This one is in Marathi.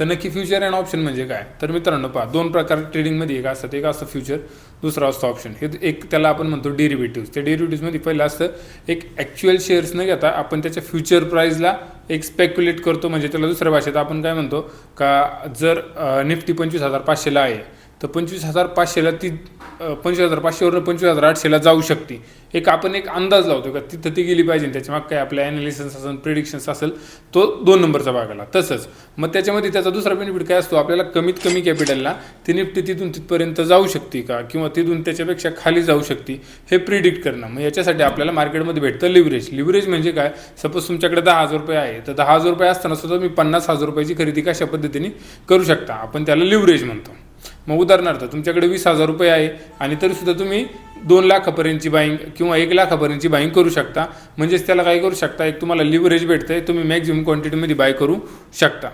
तर नक्की फ्युचर अँड ऑप्शन म्हणजे काय? तर मित्रांनो पहा दोन प्रकार ट्रेडिंगमध्ये एक असतात. एक असतं फ्युचर दुसरा असतं ऑप्शन हे एक त्याला आपण म्हणतो डेरिव्हेटिव्ह त्या डेरिव्हेटिव्हमध्ये पहिलं असतं एक ॲक्च्युअल शेअर्स न घेता आपण त्याच्या फ्युचर प्राईजला एक स्पेक्युलेट करतो. म्हणजे त्याला दुसऱ्या भाषेत आपण काय म्हणतो? का जर निफ्टी पंचवीस हजार पाचशेला आहे तर पंचवीस हजार पाचशेला ती पंचवीस हजार पाचशेवरून पंचवीस हजार आठशेला जाऊ शकते. एक आपण एक अंदाज लावतो का तिथं ती गेली पाहिजे त्याच्या माग काय आपल्या ॲनालिसिस असेल प्रिडिक्शन्स असेल तो दोन नंबरचा भाग आला तसंच मग त्याच्यामध्ये त्याचा दुसरा बेनिफिट काय असतो? आपल्याला कमीत कमी कॅपिटलला ती निफ्टी तिथून तिथपर्यंत जाऊ शकते का? किंवा तिथून त्याच्यापेक्षा खाली जाऊ शकते? हे प्रिडिक्ट करणं. मग याच्यासाठी आपल्याला मार्केटमध्ये भेटतं लिव्हरेज लिव्हरेज म्हणजे काय? सपोज तुमच्याकडे दहा हजार रुपये आहे तर दहा हजार रुपये असताना सुद्धा तुम्ही पन्नास हजार रुपयाची खरेदी कशा पद्धतीने करू शकता? आपण त्याला लिव्हरेज म्हणतो. मग उदाहरणार्थ तुमच्याकडे वीस हजार रुपये आहे आणि तरीसुद्धा तुम्ही दोन लाखापर्यंतची बाईंग किंवा एक लाखापर्यंतची बाईंग करू शकता. म्हणजेच त्याला काय करू शकता? एक तुम्हाला लिव्हरेज भेटतं आहे तुम्ही मॅक्झिमम क्वांटिटीमध्ये बाय करू शकता.